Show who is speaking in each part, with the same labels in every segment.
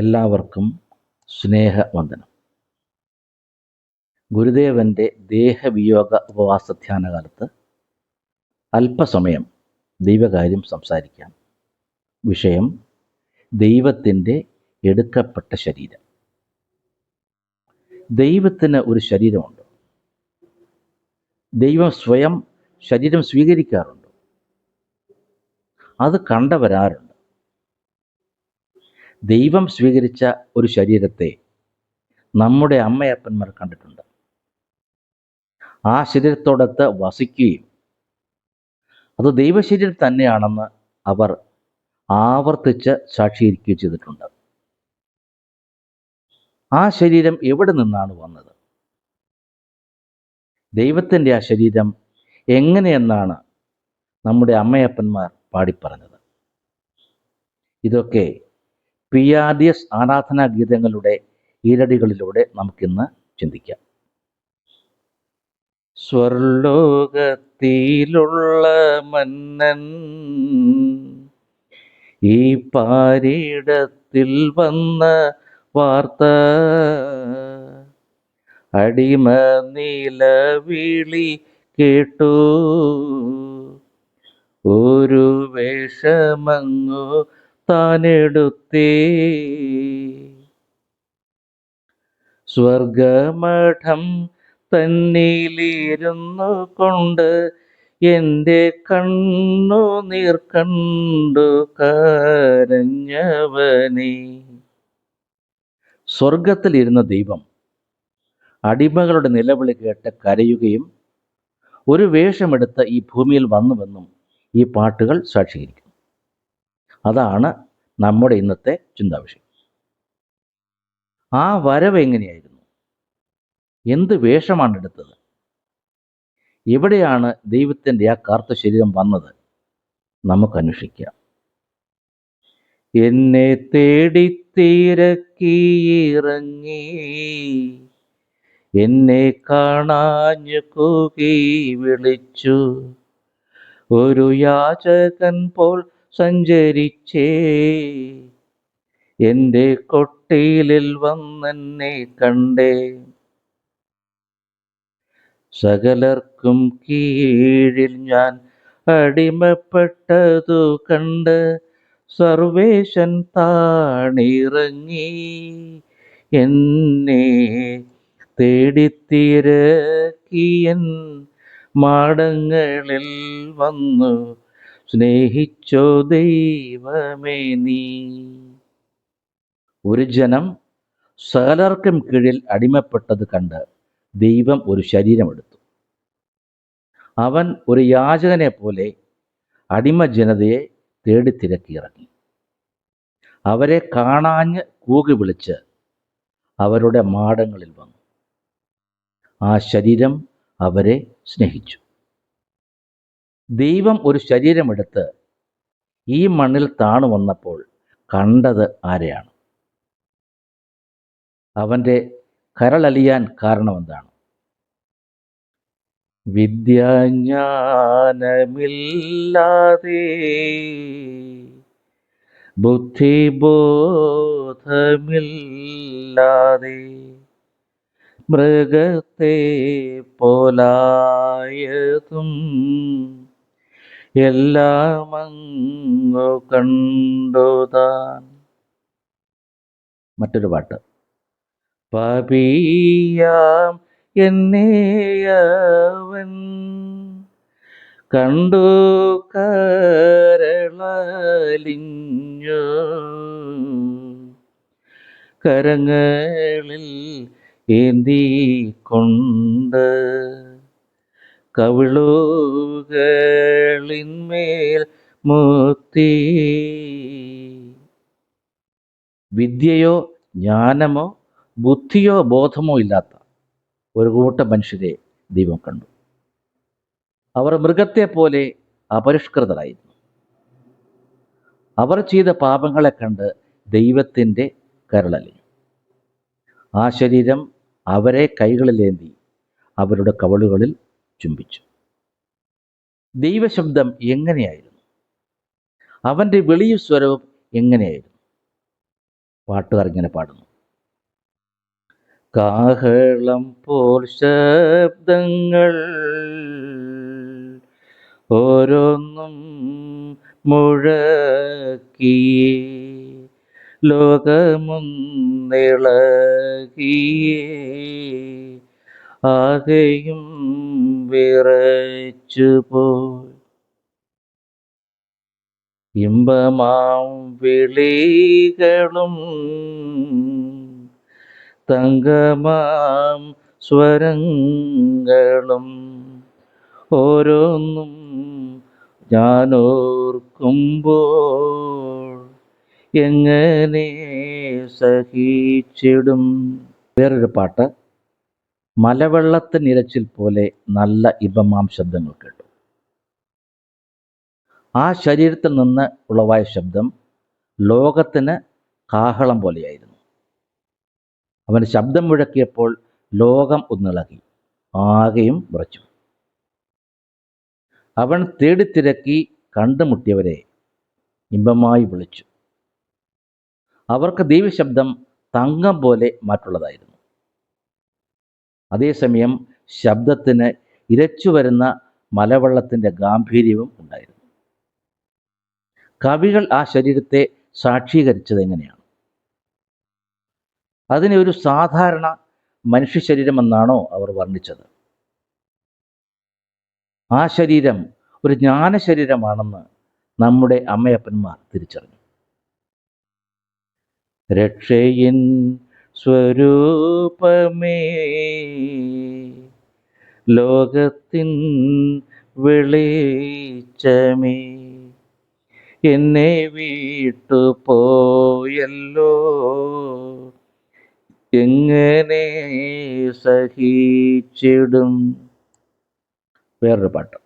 Speaker 1: എല്ലാവർക്കും സ്നേഹവന്ദനം. ഗുരുദേവന്റെ ദേഹവിയോഗ ഉപവാസ ധ്യാനകാലത്ത് അല്പസമയം ദൈവകാര്യം സംസാരിക്കാം. വിഷയം ദൈവത്തിന്റെ എടുക്കപ്പെട്ട ശരീരം. ദൈവത്തിന് ഒരു ശരീരമുണ്ട്. ദൈവം സ്വയം ശരീരം സ്വീകരിക്കാറുണ്ട്. അത് കണ്ടവരാരുണ്ട്. ദൈവം സ്വീകരിച്ച ഒരു ശരീരത്തെ നമ്മുടെ അമ്മയപ്പന്മാർ കണ്ടിട്ടുണ്ട്. ആ ശരീരത്തോടൊത്ത് വസിക്കുകയും അത് ദൈവശരീരം തന്നെയാണെന്ന് അവർ ആവർത്തിച്ച് സാക്ഷീകരിക്കുകയും ചെയ്തിട്ടുണ്ട്. ആ ശരീരം എവിടെ നിന്നാണ് വന്നത്? ദൈവത്തിന്റെ ആ ശരീരം എങ്ങനെയെന്നാണ് നമ്മുടെ അമ്മയപ്പന്മാർ പാടിപ്പറഞ്ഞത്. ഇതൊക്കെ പി ആർ ഡി എസ് ആരാധനാ ഗീതങ്ങളുടെ ഈരടികളിലൂടെ നമുക്കിന്ന് ചിന്തിക്കാം. സ്വർലോകത്തിലുള്ള മന്നൻ ഈ പാരിടത്തിൽ വന്ന വാർത്ത അടിമ നീലവിളി കേട്ടു. ഒരു വേഷമങ്ങു താനെടുത്തേ. സ്വർഗമഠം തന്നിലിരുന്നു കൊണ്ട് എന്റെ കണ്ണു നീർ നീർക്കണ്ടു കരഞ്ഞവനെ. സ്വർഗത്തിലിരുന്ന ദൈവം അടിമകളുടെ നിലവിളി കേട്ട് കരയുകയും ഒരു വേഷമെടുത്ത് ഈ ഭൂമിയിൽ വന്നുവെന്നും ഈ പാട്ടുകൾ സാക്ഷീകരിക്കുന്നു. അതാണ് നമ്മുടെ ഇന്നത്തെ ചിന്താവിഷയം. ആ വരവ് എങ്ങനെയായിരുന്നു? എന്ത് വേഷമാണ് എടുത്തത്? എവിടെയാണ് ദൈവത്തിന്റെ ആ കാർത്ത ശരീരം വന്നത്? നമുക്ക് അന്വേഷിക്കാം. എന്നെ തേടി തിരക്കിയിറങ്ങി എന്നെ കാണാഞ്ഞു കൂകി വിളിച്ചു. ഒരു യാചകൻ പോൽ സഞ്ചരിച്ചേ. എന്റെ കൊട്ടിയിലിൽ വന്നെന്നെ കണ്ടേ. സകലർക്കും കീഴിൽ ഞാൻ അടിമപ്പെട്ടതു കണ്ട് സർവേശൻ താണിറങ്ങി. എന്നെ തേടിത്തിരക്കിയൻ മാടങ്ങളിൽ വന്നു സ്നേഹിച്ചോ ദൈവമേ നീ. ഒരു ജനം സകലർക്കും കീഴിൽ അടിമപ്പെട്ടത് കണ്ട് ദൈവം ഒരു ശരീരമെടുത്തു. അവൻ ഒരു യാചകനെ പോലെ അടിമ ജനതയെ തേടി തിരക്കിയിറങ്ങി അവരെ കാണാഞ്ഞ് കൂകി വിളിച്ച് അവരുടെ മാടങ്ങളിൽ വന്നു. ആ ശരീരം അവരെ സ്നേഹിച്ചു. ദൈവം ഒരു ശരീരമെടുത്ത് ഈ മണ്ണിൽ താണു വന്നപ്പോൾ കണ്ടത് ആരെയാണ്? അവന്റെ കരളലിയാൻ കാരണമെന്താണ് വിദ്യാജ്ഞാനമില്ലാതെ ബുദ്ധിബോധമില്ലാതെ മൃഗത്തെ പോലായതും എല്ലാം അങ്ങു കണ്ടുതാൻ മറ്റൊരു പാട്ട്. പാപിയാം എന്നെയവൻ കണ്ടു കരളലിഞ്ഞു. കരങ്ങളിൽ ഏന്തി കൊണ്ട് കവിളുകളിന്മേൽ മുത്തി വിദ്യയോ ജ്ഞാനമോ ബുദ്ധിയോ ബോധമോ ഇല്ലാത്ത ഒരു കൂട്ടം മനുഷ്യരെ ദൈവം കണ്ടു. അവർ മൃഗത്തെ പോലെ അപരിഷ്കൃതരായിരുന്നു. അവർ ചെയ്ത പാപങ്ങളെ കണ്ട് ദൈവത്തിന്റെ കരളലിഞ്ഞു ആ ശരീരം അവരെ കൈകളിലേന്തി അവരുടെ കവളുകളിൽ ചുംബിച്ചു. ദൈവശബ്ദം എങ്ങനെയായിരുന്നു? അവന്റെ വെളിയ സ്വരവും എങ്ങനെയായിരുന്നു? പാട്ടുകാർ ഇങ്ങനെ പാടുന്നു. കാഹളം പോൽ ശബ്ദങ്ങൾ ഓരോന്നും മുഴക്കി ലോകമൊന്നിളകിയേ ആകെയും വിറച്ചു പോയി ഇമ്പമാം വിളികളും തങ്കമാം സ്വരങ്ങളും ഓരോന്നും ഞാനോർക്കുമ്പോൾ എങ്ങനെ സഹിച്ചിടും? വേറൊരു പാട്ട്. മലവെള്ളത്തിനിരച്ചിൽ പോലെ നല്ല ഇമ്പമാം ശബ്ദങ്ങൾ കേട്ടു. ആ ശരീരത്തിൽ നിന്ന് ഉളവായ ശബ്ദം ലോകത്തിന് കാഹളം പോലെയായിരുന്നു. അവൻ ശബ്ദം മുഴക്കിയപ്പോൾ ലോകം ഒന്നിളകി ആകെയും വിറച്ചു. അവൻ തേടിത്തിരക്കി കണ്ടുമുട്ടിയവരെ ഇമ്പമായി വിളിച്ചു. അവർക്ക് ദൈവശബ്ദം തങ്കം പോലെ മാറ്റുള്ളതായിരുന്നു. അതേസമയം ശബ്ദത്തിന് ഇരച്ചു വരുന്ന മലവെള്ളത്തിന്റെ ഗാംഭീര്യവും ഉണ്ടായിരുന്നു. കവികൾ ആ ശരീരത്തെ സാക്ഷീകരിച്ചത് എങ്ങനെയാണ്? അതിനെ ഒരു സാധാരണ മനുഷ്യ ശരീരമെന്നാണോ അവർ വർണിച്ചത്? ആ ശരീരം ഒരു ജ്ഞാന ശരീരമാണെന്ന് നമ്മുടെ അമ്മയപ്പന്മാർ തിരിച്ചറിഞ്ഞു. രക്ഷയിൻ സ്വരൂപമേ. ലോകത്തിൻ വെളിച്ചമേ. എന്നെ വീട്ടു പോയല്ലോ എങ്ങനെ സഹിച്ചിടും? വേറൊരു പാട്ട്.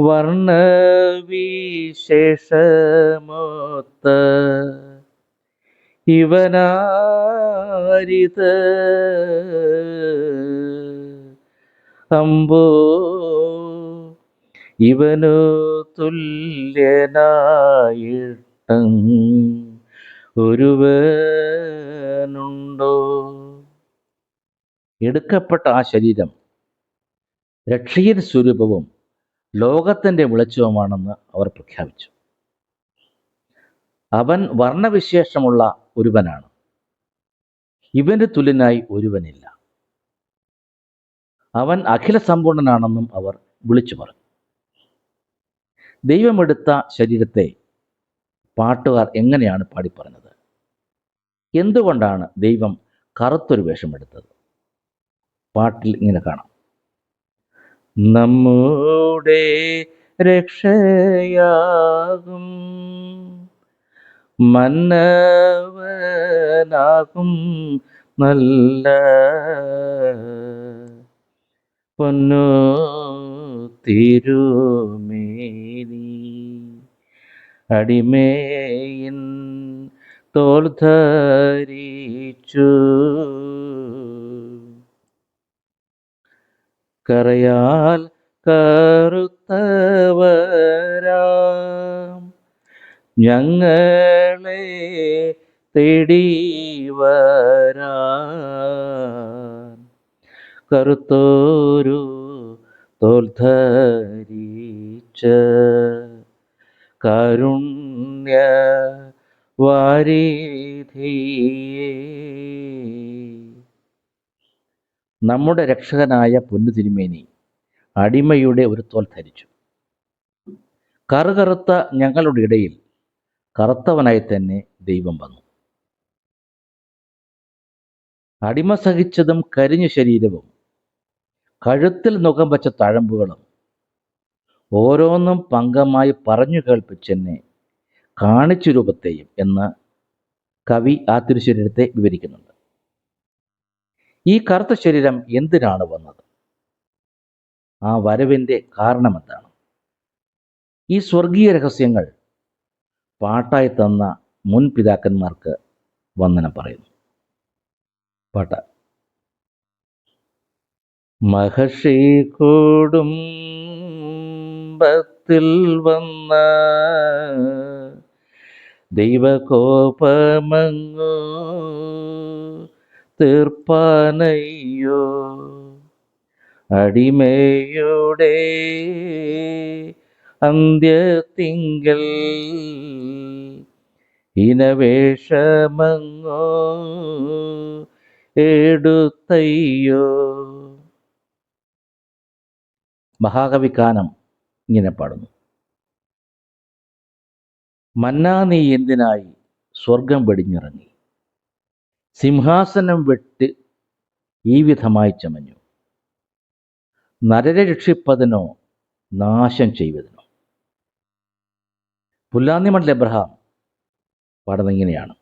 Speaker 1: വർണവിശേഷമൊത്ത ഇവനാരിത്? അമ്പോ ഇവനു തുല്യനായിട്ടം ഒരുവനുണ്ടോ? എടുക്കപ്പെട്ട ആ ശരീരം രക്ഷീയ സ്വരൂപവും ലോകത്തിന്റെ വെളിച്ചവുമാണെന്ന് അവർ പ്രഖ്യാപിച്ചു. അവൻ വർണവിശേഷമുള്ള ഒരുവനാണ്. ഇവന് തുല്യനായി ഒരുവനില്ല. അവൻ അഖില സമ്പൂർണനാണെന്നും അവർ വിളിച്ചു പറഞ്ഞു. ദൈവമെടുത്ത ശരീരത്തെ പാട്ടുകാർ എങ്ങനെയാണ് പാടിപ്പറഞ്ഞത്? എന്തുകൊണ്ടാണ് ദൈവം കറുത്തൊരു വേഷമെടുത്തത്? പാട്ടിൽ ഇങ്ങനെ കാണാം. നമ്മുടെ രക്ഷയാകും മന്നവനാകും നല്ല പൊന്നു തിരുമേനി. അടിമേയിൻ തോൽ ധരിച്ചു. കറയാൽ കറുത്തവരാം ഞങ്ങളെ തേടി വരാ കറുത്തോരു തോൽധരിച്ച കാരുണ്യ വാരിധിയേ. നമ്മുടെ രക്ഷകനായ പൊന്നു തിരുമേനി അടിമയുടെ ഒരു തോൽ ധരിച്ചു. കറുകറുത്ത ഞങ്ങളുടെ ഇടയിൽ കറുത്തവനായി തന്നെ ദൈവം വന്നു. അടിമ സഹിച്ചതും കരിഞ്ഞ ശരീരവും കഴുത്തിൽ നുഖം വച്ച തഴമ്പുകളും ഓരോന്നും പങ്കമായി പറഞ്ഞു കേൾപ്പിച്ചെന്നെ കാണിച്ചു രൂപത്തെയും എന്ന് കവി ആ തിരുശരീരത്തെ വിവരിക്കുന്നുണ്ട്. ഈ കറുത്ത ശരീരം എന്തിനാണ് വന്നത്? ആ വരവിന്റെ കാരണമെന്താണ്? ഈ സ്വർഗീയ രഹസ്യങ്ങൾ പാട്ടായി തന്ന മുൻ പിതാക്കന്മാർക്ക് വന്ദനം പറയുന്നു. പാട്ട. മഹർഷി കൂടും കുടുംബത്തിൽ വന്ന ദൈവകോപമങ്ങോ തീർപ്പാനയ്യോ അടിമയുടെ അന്ത്യത്തിങ്കൽ ഇനവേഷമങ്ങോ എടുത്തയ്യോ? മഹാകവി കാനം ഇങ്ങനെ പാടുന്നു. മന്നാ നീ എന്തിനായി സ്വർഗം വെടിഞ്ഞിറങ്ങി? സിംഹാസനം വെട്ട് ഈ വിധമായി ചമഞ്ഞു. നരരെ രക്ഷിപ്പതിനോ നാശം ചെയ്വതിനോ? പുല്ലാന്നിമണ്ഡൽ എബ്രഹാം പാടുന്നത് ഇങ്ങനെയാണ്.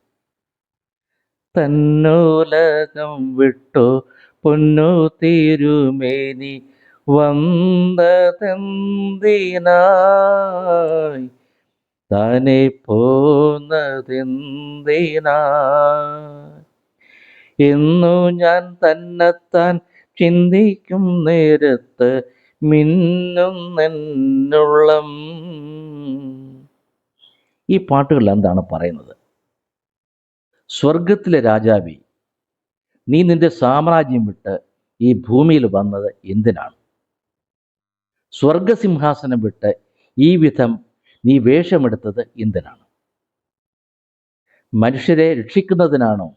Speaker 1: തന്നോലകം വിട്ടു പൊന്നു തിരുമേനി വന്നതെന്തിനായി? താനെ പോന്നതെന്തിനായി? എന്നു ഞാൻ തന്നെത്താൻ ചിന്തിക്കും നേരത്ത് മിന്നുന്നെന്നുള്ളം. ഈ പാട്ടുകളിൽ എന്താണ് പറയുന്നത്? സ്വർഗത്തിലെ രാജാവി നീ നിന്റെ സാമ്രാജ്യം വിട്ട് ഈ ഭൂമിയിൽ വന്നത് എന്തിനാണ്? സ്വർഗസിംഹാസനം വിട്ട് ഈ വിധം നീ വേഷമെടുത്തത് എന്തിനാണ്? മനുഷ്യരെ രക്ഷിക്കുന്നതിനാണോ?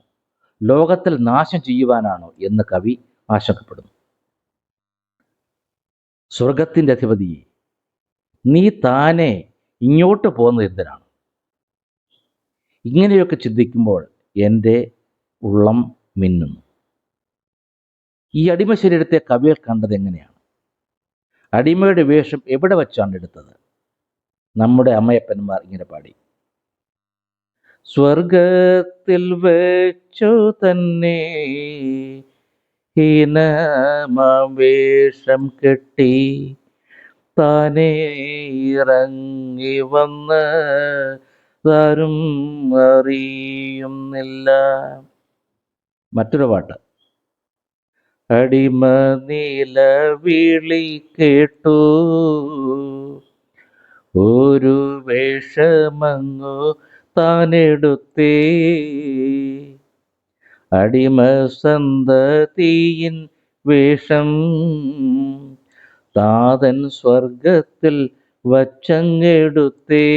Speaker 1: ലോകത്തിൽ നാശം ചെയ്യുവാനാണോ? എന്ന് കവി ആശങ്കപ്പെടുന്നു. സ്വർഗത്തിന്റെ അധിപതി നീ താനെ ഇങ്ങോട്ട് പോകുന്നത് എന്തിനാണ്? ഇങ്ങനെയൊക്കെ ചിന്തിക്കുമ്പോൾ എന്റെ ഉള്ളം മിന്നുന്നു. ഈ അടിമ ശരീരത്തെ കവികൾ കണ്ടത് എങ്ങനെയാണ്? അടിമയുടെ വേഷം എവിടെ വച്ചാണ് എടുത്തത്? നമ്മുടെ അമ്മയപ്പന്മാർ ഇങ്ങനെ പാടി. സ്വർഗത്തിൽ വെച്ചു തന്നെ ഹീനമാം വേഷം കെട്ടി താനേ ഇറങ്ങി വന്ന് താരും അറിയുന്നില്ല. മറ്റൊരു പാട്ട്. അടിമ നീല വിളി കേട്ടു. ഒരു വേഷമങ്ങു താനെടുത്തേ. അടിമ സന്തതിയിൻ വേഷം താതൻ സ്വർഗത്തിൽ വച്ചങ്ങെടുത്തേ.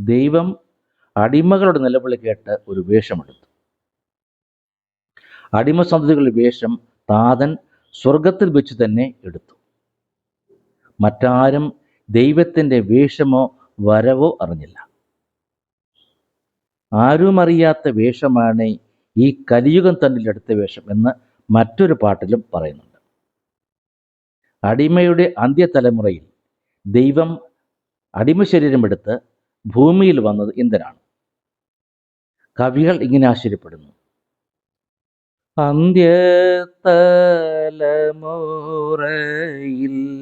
Speaker 1: ദൈവം അടിമകളുടെ നിലവിളി കേട്ട് ഒരു വേഷമെടുത്തു. അടിമ സന്തതികളുടെ വേഷം താതൻ സ്വർഗത്തിൽ വെച്ച് തന്നെ എടുത്തു. മറ്റാരും ദൈവത്തിന്റെ വേഷമോ വരവോ അറിഞ്ഞില്ല. ആരും അറിയാത്ത വേഷമാണ് ഈ കലിയുഗം തന്നിൽ എടുത്ത വേഷം എന്ന് മറ്റൊരു പാട്ടിലും പറയുന്നുണ്ട്. അടിമയുടെ അന്ത്യതലമുറയിൽ ദൈവം അടിമ ശരീരമെടുത്ത് ഭൂമിയിൽ വന്നത് ഇന്ദ്രനാണ്. കവികൾ ഇങ്ങനെ ആശ്ചര്യപ്പെടുന്നു. അന്ത്യതലമുറയിൽ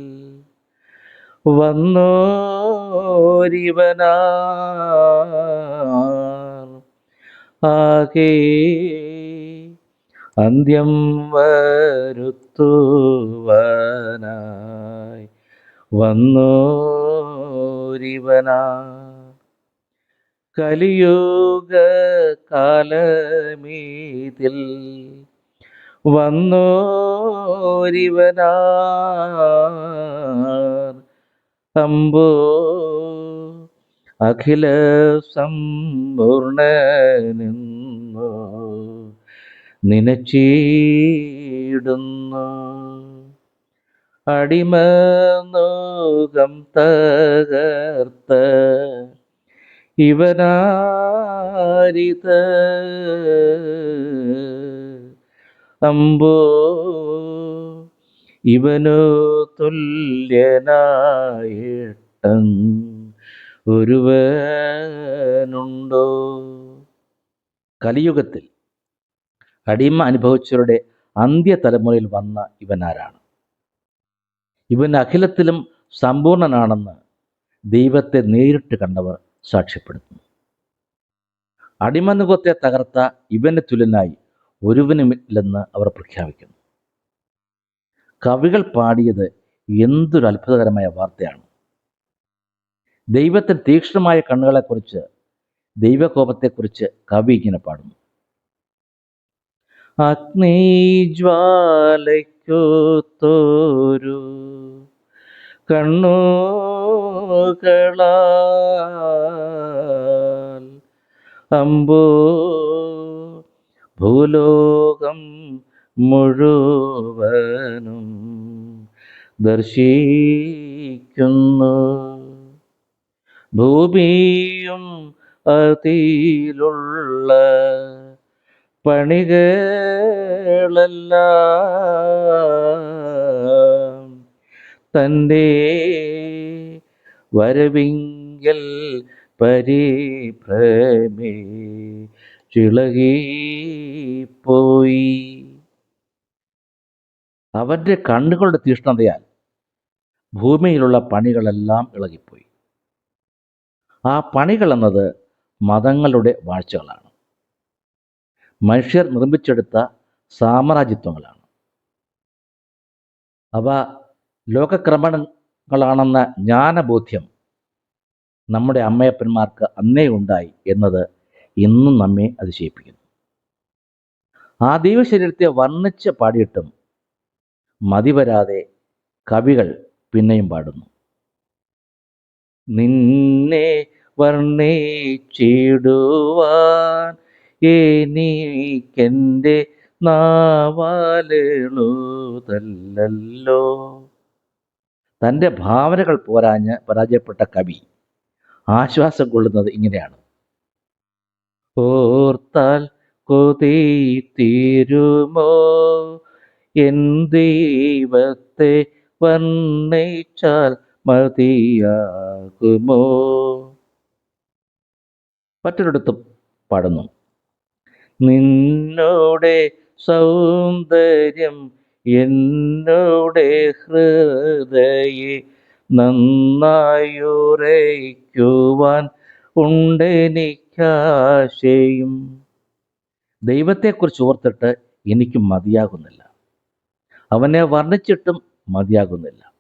Speaker 1: വന്നോരിവനാർ ആകെ അന്ത്യം വരുത്തുവനായി വന്നോരിവനാ കലിയുഗ കാലമീതിൽ വന്നോരിവനാർ. അഖില സമ്പൂർണനെന്നോ നനച്ചിടുന്നു. അടിമനോകം തകർത്ത ഇവനാരിത. അമ്പോ ഇവനു തുല്യനായിട്ട ഒരുവനുണ്ടോ? കലിയുഗത്തിൽ അടിമ അനുഭവിച്ചവരുടെ അന്ത്യതലമുറയിൽ വന്ന ഇവനാരാണ്? ഇവൻ അഖിലത്തിലും സമ്പൂർണനാണെന്ന് ദൈവത്തെ നേരിട്ട് കണ്ടവർ സാക്ഷ്യപ്പെടുത്തുന്നു. അടിമനുഖത്തെ തകർത്ത ഇവന് തുലനായി ഒരുവനുമില്ലെന്ന് അവർ പ്രഖ്യാപിക്കുന്നു. കവികൾ പാടിയത് എന്തൊരു അത്ഭുതകരമായ വാർത്തയാണ്. ദൈവത്തിന് തീക്ഷ്ണമായ കണ്ണുകളെക്കുറിച്ച് ദൈവകോപത്തെക്കുറിച്ച് കവി ഇങ്ങനെ പാടുന്നു. അഗ്നിജ്വാലയ്ക്കൊത്തോരു കണ്ണുകളാൽ അമ്പോ ഭൂലോകം മുഴുവനും ദർശിക്കുന്നു. ഭൂമിയും അതിലുള്ള പണികളെല്ലാം തന്റെ വരവിങ്കൽ പരിഭ്രമേ ചിളകിപ്പോയി. അവന്റെ കണ്ണുകളുടെ തീഷ്ണതയാൽ ഭൂമിയിലുള്ള പണികളെല്ലാം ഇളകിപ്പോയി. ആ പണികൾ എന്നത് മതങ്ങളുടെ വാഴ്ചകളാണ്. മനുഷ്യർ നിർമ്മിച്ചെടുത്ത സാമ്രാജ്യത്വങ്ങളാണ്. അവ ലോകക്രമണങ്ങളാണെന്ന ജ്ഞാനബോധ്യം നമ്മുടെ അമ്മയപ്പന്മാർക്ക് അന്നേ ഉണ്ടായി എന്നത് ഇന്നും നമ്മെ അതിശയിപ്പിക്കുന്നു. ആ ദൈവശരീരത്തെ വർണിച്ച് പാടിയിട്ടും മതി വരാതെ കവികൾ പിന്നെയും പാടുന്നു. നിന്നെ വർണിച്ചിടുവാൻ എനിക്കെന്റെ നാവാലെഴുതല്ലോ തന്റെ ഭാവനകൾ പോരാഞ്ഞ് പരാജയപ്പെട്ട കവി ആശ്വാസം കൊള്ളുന്നത് ഇങ്ങനെയാണ്. ഓർത്താൽ കൊതി തീരുമോ? എൻ ദൈവത്തെ വർണിച്ചാൽ മതിയാകുമോ? മറ്റൊരിടത്തും പാടുന്നു. നിന്നോടെ സൗന്ദര്യം എന്നോടെ ഹൃദയെ നന്നായുറയ്ക്കുവാൻ ഉണ്ടെനിക്കാശയും. ദൈവത്തെക്കുറിച്ച് ഓർത്തിട്ട് എനിക്ക് മതിയാകുന്നില്ല. അവനെ വർണിച്ചിട്ടും മതിയാകുന്നില്ല.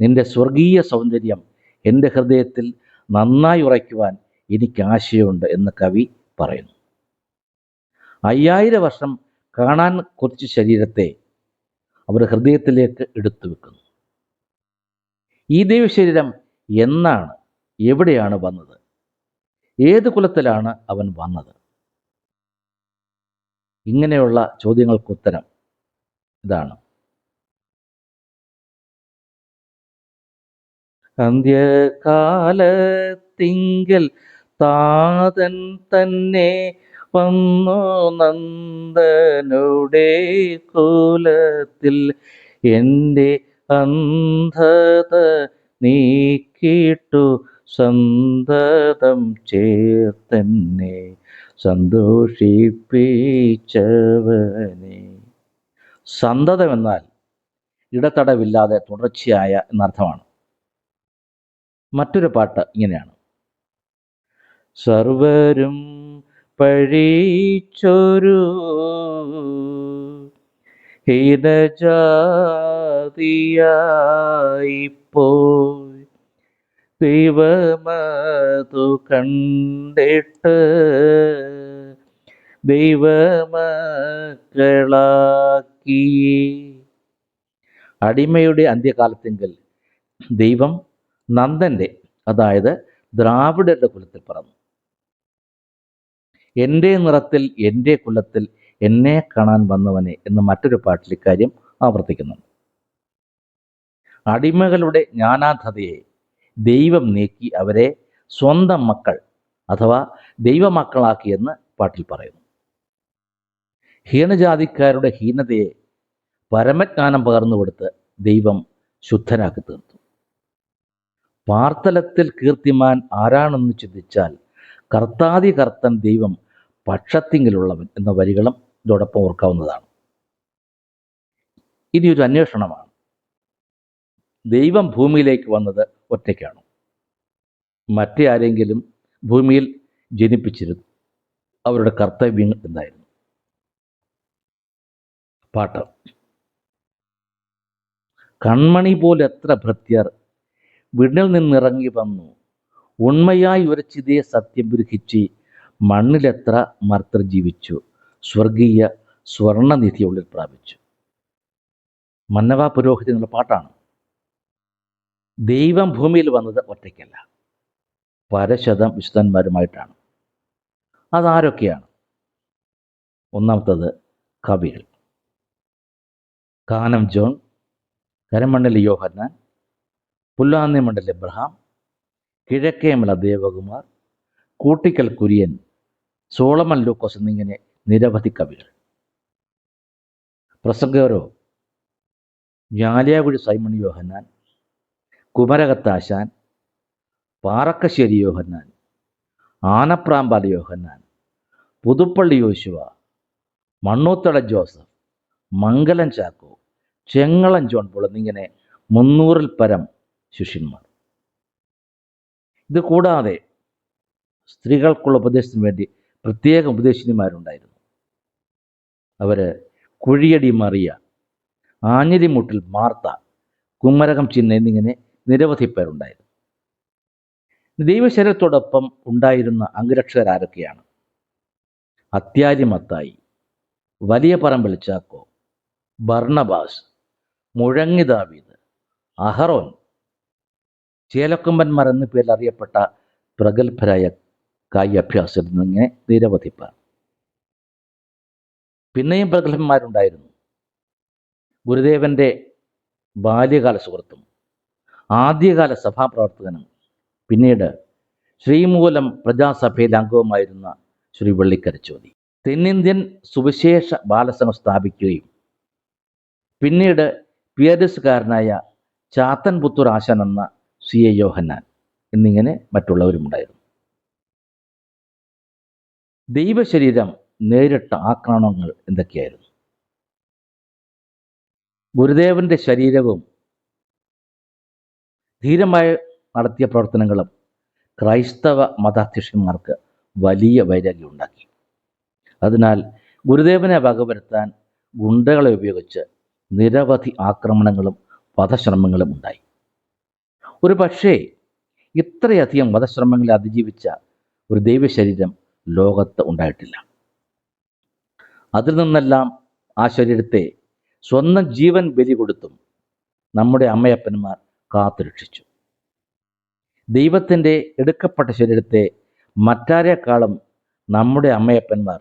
Speaker 1: നിന്റെ സ്വർഗീയ സൗന്ദര്യം എന്റെ ഹൃദയത്തിൽ നന്നായി ഉറയ്ക്കുവാൻ എനിക്ക് ആശയമുണ്ട് എന്ന് കവി പറയുന്നു. അയ്യായിരം വർഷം കാണാൻ കുറച്ച് ശരീരത്തെ അവർ ഹൃദയത്തിലേക്ക് എടുത്തു വെക്കുന്നു. ഈ ദൈവശരീരം എന്നാണ്? എവിടെയാണ് വന്നത്? ഏത് കുലത്തിലാണ് അവൻ വന്നത്? ഇങ്ങനെയുള്ള ചോദ്യങ്ങൾക്ക് ഉത്തരം ഇതാണ്. അന്ത്യകാലത്തിങ്കൽ താതൻ തന്നെ വന്നു നന്ദനുടെ കുലത്തിൽ എന്റെ അന്ധത നീക്കിട്ടു സന്തതം ചേർത്തന്നെ സന്തോഷിപ്പിച്ചവനെ. സന്തതം എന്നാൽ ഇടതടവില്ലാതെ തുടർച്ചയായ എന്നർത്ഥമാണ്. മറ്റൊരു പാട്ട് ഇങ്ങനെയാണ്. സർവരും പഴിച്ചൊരു ഹീനജാതിയായിപ്പോയി ദൈവമതു കണ്ടിട്ട് ദൈവമക്കളാക്കി. അടിമയുടെ അന്ത്യകാലത്തെങ്കിൽ ദൈവം നന്ദന്റെ അതായത് ദ്രാവിഡരുടെ കുലത്തിൽ പിറന്നു. എന്റെ നിറത്തിൽ എന്റെ കുലത്തിൽ എന്നെ കാണാൻ വന്നവനെ എന്ന് മറ്റൊരു പാട്ടിൽ ഇക്കാര്യം ആവർത്തിക്കുന്നുണ്ട് അടിമകളുടെ ജ്ഞാനാധതയെ ദൈവം നീക്കി അവരെ സ്വന്തം മക്കൾ അഥവാ ദൈവമക്കളാക്കിയെന്ന് പാട്ടിൽ പറയുന്നു. ഹീനജാതിക്കാരുടെ ഹീനതയെ പരമജ്ഞാനം പകർന്നു കൊടുത്ത് ദൈവം ശുദ്ധനാക്കി തീർത്തു. പാർത്തലത്തിൽ കീർത്തിമാൻ ആരാണെന്ന് ചിന്തിച്ചാൽ കർത്താതി കർത്തൻ ദൈവം പക്ഷത്തിങ്കിലുള്ളവൻ എന്ന വരികളും ഇതോടൊപ്പം ഓർക്കാവുന്നതാണ്. ഇനി ഒരു അന്വേഷണമാണ്. ദൈവം ഭൂമിയിലേക്ക് വന്നത് ഒറ്റയ്ക്കാണ്. മറ്റേ ആരെങ്കിലും ഭൂമിയിൽ ജനിപ്പിച്ചിരുന്നു. അവരുടെ കർത്തവ്യങ്ങൾ എന്തായിരുന്നു? പാട്ട്. കൺമണി പോലെ എത്ര ഭൃത്യർ വിണ്ണിൽ നിന്നിറങ്ങി വന്നു. ഉണ്മയായി ഉരച്ചിതേ സത്യം ഗ്രഹിച്ച് മണ്ണിലെത്ര മർത്തർ ജീവിച്ചു? സ്വർഗീയ സ്വർണനിധി ഉള്ളിൽ പ്രാപിച്ചു. മന്നവ പുരോഹിതി എന്നുള്ള പാട്ടാണ്. ദൈവം ഭൂമിയിൽ വന്നത് ഒറ്റയ്ക്കല്ല. പരശതം വിശുദ്ധന്മാരുമായിട്ടാണ്. അതാരൊക്കെയാണ്? ഒന്നാമത്തത് കവികൾ. Kanam John Karamandal Yohannan Pullanni Mandal Abraham Kizhakkemala Devakumar Koottickal Kurian Solomon Lukose എന്നിങ്ങനെ നിരവധി കവികൾ. പ്രസംഗകരോ ഞാലിയാകുഴി സൈമൺ യോഹന്നാൻ കുമരകത്താശാൻ പാറക്കശ്ശേരി യോഹന്നാൻ Anaprambal Yohannan Puthuppally Yoshuva Mannuthada Joseph Mangalam Chacko Chengalam John Paul എന്നിങ്ങനെ മുന്നൂറിൽ പരം ശിഷ്യന്മാർ. ഇത് കൂടാതെ സ്ത്രീകൾക്കുള്ള ഉപദേശത്തിന് വേണ്ടി പ്രത്യേക ഉപദേശിനിമാരുണ്ടായിരുന്നു. അവർ കുഴിയടി മറിയ ആഞ്ഞിലിമുട്ടിൽ മാർത്ത കുമ്മരകം ചിന്ന എന്നിങ്ങനെ നിരവധി പേരുണ്ടായിരുന്നു. ദൈവശരീരത്തോടൊപ്പം ഉണ്ടായിരുന്ന അംഗരക്ഷകരാരൊക്കെയാണ്. അത്യാരി മത്തായി വലിയ പറമ്പിൽ ചാക്കോ ബർണബാസ് മുഴങ്ങി ദാവീദ് അഹറോൻ ചേലക്കൊമ്പന്മാർ എന്ന പേരിൽ അറിയപ്പെട്ട പ്രഗത്ഭരായ കായി അഭ്യാസത്തിൽ നിന്നിങ്ങനെ നിരവധി പേർ പിന്നെയും പ്രഗത്ഭന്മാരുണ്ടായിരുന്നു. ഗുരുദേവന്റെ ബാല്യകാല സുഹൃത്തും ആദ്യകാല സഭാപ്രവർത്തകനും പിന്നീട് ശ്രീമൂലം പ്രജാസഭയിലെ അംഗവുമായിരുന്ന ശ്രീ വെള്ളിക്കരച്ചോതി തെന്നിന്ത്യൻ സുവിശേഷ ബാലസംഘം സ്ഥാപിക്കുകയും പിന്നീട് പി ആർ എസുകാരനായ ചാത്തൻ പുത്തൂർ ആശാൻ എന്ന സി എ യോഹന്നാൻ എന്നിങ്ങനെ മറ്റുള്ളവരുമുണ്ടായിരുന്നു. ദൈവശരീരം നേരിട്ട ആക്രമണങ്ങൾ എന്തൊക്കെയായിരുന്നു? ഗുരുദേവന്റെ ശരീരവും ധീരമായി നടത്തിയ പ്രവർത്തനങ്ങളും ക്രൈസ്തവ മതാധ്യക്ഷന്മാർക്ക് വലിയ വൈരാഗ്യം ഉണ്ടാക്കി. അതിനാൽ ഗുരുദേവനെ വകവരുത്താൻ ഗുണ്ടകളെ ഉപയോഗിച്ച് നിരവധി ആക്രമണങ്ങളും വധശ്രമങ്ങളും ഉണ്ടായി. ഒരു പക്ഷേ ഇത്രയധികം വധശ്രമങ്ങളെ അതിജീവിച്ച ഒരു ദൈവശരീരം ലോകത്ത് ഉണ്ടായിട്ടില്ല. അതിൽ നിന്നെല്ലാം ആ ശരീരത്തെ സ്വന്തം ജീവൻ ബലി കൊടുത്തും നമ്മുടെ അമ്മയപ്പന്മാർ കാത്തുരക്ഷിച്ചു ദൈവത്തിന്റെ എടുക്കപ്പെട്ട ശരീരത്തെ മറ്റാരേക്കാളും നമ്മുടെ അമ്മയപ്പന്മാർ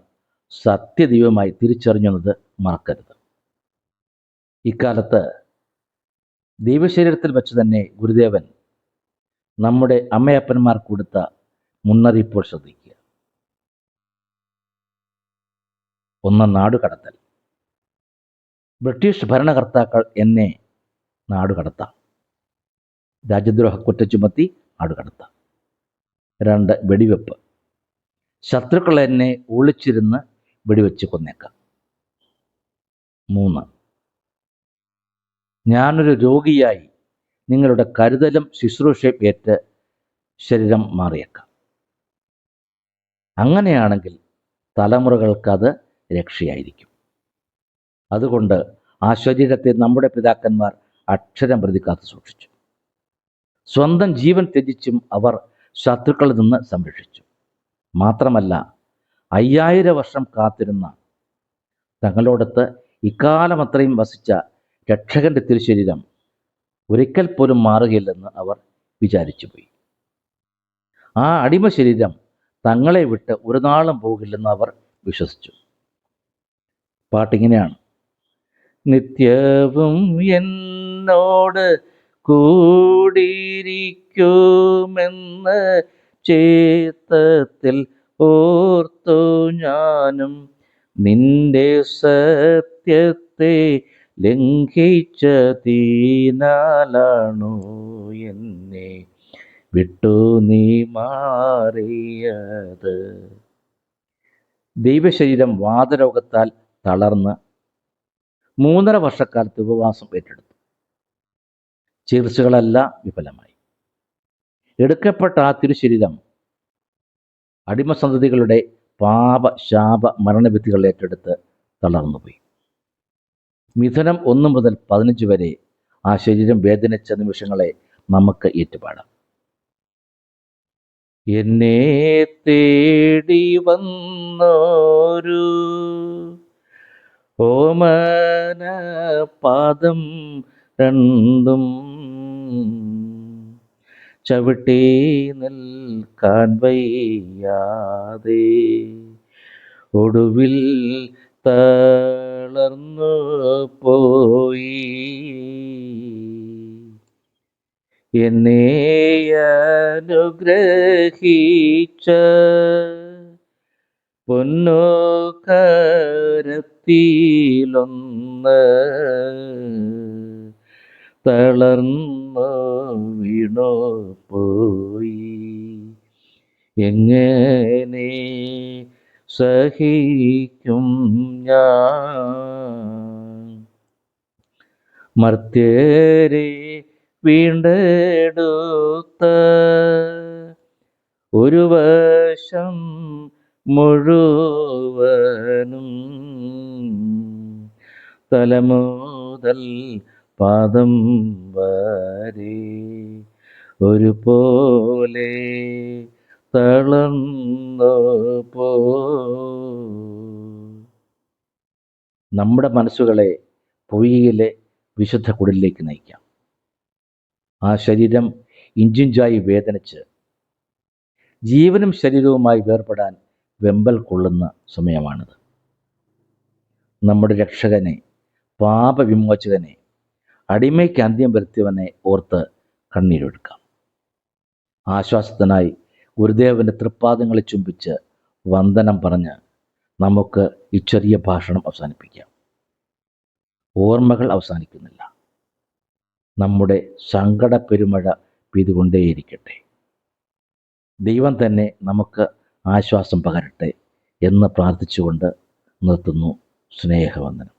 Speaker 1: സത്യദൈവമായി തിരിച്ചറിഞ്ഞത് മറക്കരുത്. ഇക്കാലത്ത് ദൈവശരീരത്തിൽ വെച്ച് തന്നെ ഗുരുദേവൻ നമ്മുടെ അമ്മയപ്പന്മാർ കൊടുത്ത മുന്നറിയിപ്പോൾ ശ്രദ്ധിക്കുക. ഒന്ന് നാടുകടത്തൽ. ബ്രിട്ടീഷ് ഭരണകർത്താക്കൾ എന്നെ നാടുകടത്താം. രാജ്യദ്രോഹ കുറ്റ ചുമത്തി നാടുകടത്താം. രണ്ട് വെടിവെപ്പ്. ശത്രുക്കൾ എന്നെ ഒളിച്ചിരുന്ന് വെടിവെച്ച് കൊന്നേക്കാം. മൂന്ന് ഞാനൊരു രോഗിയായി നിങ്ങളുടെ കരുതലും ശുശ്രൂഷയും ഏറ്റ് ശരീരം മാറിയേക്കാം. അങ്ങനെയാണെങ്കിൽ തലമുറകൾക്കത് രക്ഷയായിരിക്കും. അതുകൊണ്ട് ആ ശരീരത്തെ നമ്മുടെ പിതാക്കന്മാർ അക്ഷരം പ്രതി കാത്തു സൂക്ഷിച്ചു. സ്വന്തം ജീവൻ ത്യജിച്ചും അവർ ശത്രുക്കളിൽ നിന്ന് സംരക്ഷിച്ചു. മാത്രമല്ല അയ്യായിരം വർഷം കാത്തിരുന്ന തങ്ങളോടത്ത് ഇക്കാലം അത്രയും വസിച്ച രക്ഷകന്റെ തിരുശരീരം ഒരിക്കൽ പോലും മാറുകയില്ലെന്ന് അവർ വിചാരിച്ചു പോയി ആ അടിമ ശരീരം തങ്ങളെ വിട്ട് ഒരു നാളും പോകില്ലെന്ന് അവർ വിശ്വസിച്ചു. പാട്ടിങ്ങനെയാണ്. നിത്യവും എന്നോട് കൂടിയിരിക്കുമെന്ന് ചേത്തത്തിൽ ഓർത്തു ഞാനും. നിന്റെ സത്യത്തെ ലംഘിച്ച തീനാലാണു എന്നെ വിട്ടു നീ മാറിയത്? ദൈവശരീരം വാതരോഗത്താൽ തളർന്ന് മൂന്നര വർഷക്കാലത്ത് ഉപവാസം ഏറ്റെടുത്തു. ചികിത്സകളെല്ലാം വിഫലമായി. എടുക്കപ്പെട്ട ആ തിരുശരീരം അടിമസന്തതികളുടെ പാപ ശാപ മരണവിധികൾ ഏറ്റെടുത്ത് തളർന്നുപോയി. മിഥുനം ഒന്ന് മുതൽ പതിനഞ്ച് വരെ ആ ശരീരം വേദനിച്ച നിമിഷങ്ങളെ നമുക്ക് ഏറ്റുപാടാം. എന്നെ തേടി വന്നോരു ഓമന പാദം രണ്ടും ചവിട്ടി നിൽക്കാൻ വയ്യാതെ ഒടുവിൽ തളർന്നു പോയി. എന്നെ അനുഗ്രഹിച്ച പൊന്നോ കരത്തിലൊന്ന് തളർന്നു വീണോ പോയി? എങ്ങനെ സഹിക്കും ഞാൻ? മർത്യരെ വീണ്ടെടുത്ത ഒരു വശം മുഴുവനും തലമുതൽ പാദം വരെ ഒരുപോലെ പോ. നമ്മുടെ മനസ്സുകളെ പൊയ്യിലെ വിശുദ്ധ കുടലിലേക്ക് നയിക്കാം. ആ ശരീരം ഇഞ്ചിഞ്ചായി വേദനിച്ച് ജീവനും ശരീരവുമായി വേർപെടാൻ വെമ്പൽ കൊള്ളുന്ന സമയമാണിത്. നമ്മുടെ രക്ഷകനെ പാപവിമോചകനെ അടിമയ്ക്ക് അന്ത്യം വരുത്തിയവനെ ഓർത്ത് കണ്ണീരൊടുക്കാം ആശ്വാസത്തിനായി ഗുരുദേവന്റെ തൃപ്പാദങ്ങളെ ചുംബിച്ച് വന്ദനം പറഞ്ഞ് നമുക്ക് ഈ ചെറിയ ഭാഷണം അവസാനിപ്പിക്കാം. ഓർമ്മകൾ അവസാനിക്കുന്നില്ല. നമ്മുടെ സങ്കട പെരുമഴ പെയ്തുകൊണ്ടേയിരിക്കട്ടെ. ദൈവം തന്നെ നമുക്ക് ആശ്വാസം പകരട്ടെ എന്ന് പ്രാർത്ഥിച്ചുകൊണ്ട് നിർത്തുന്നു സ്നേഹവന്ദനം.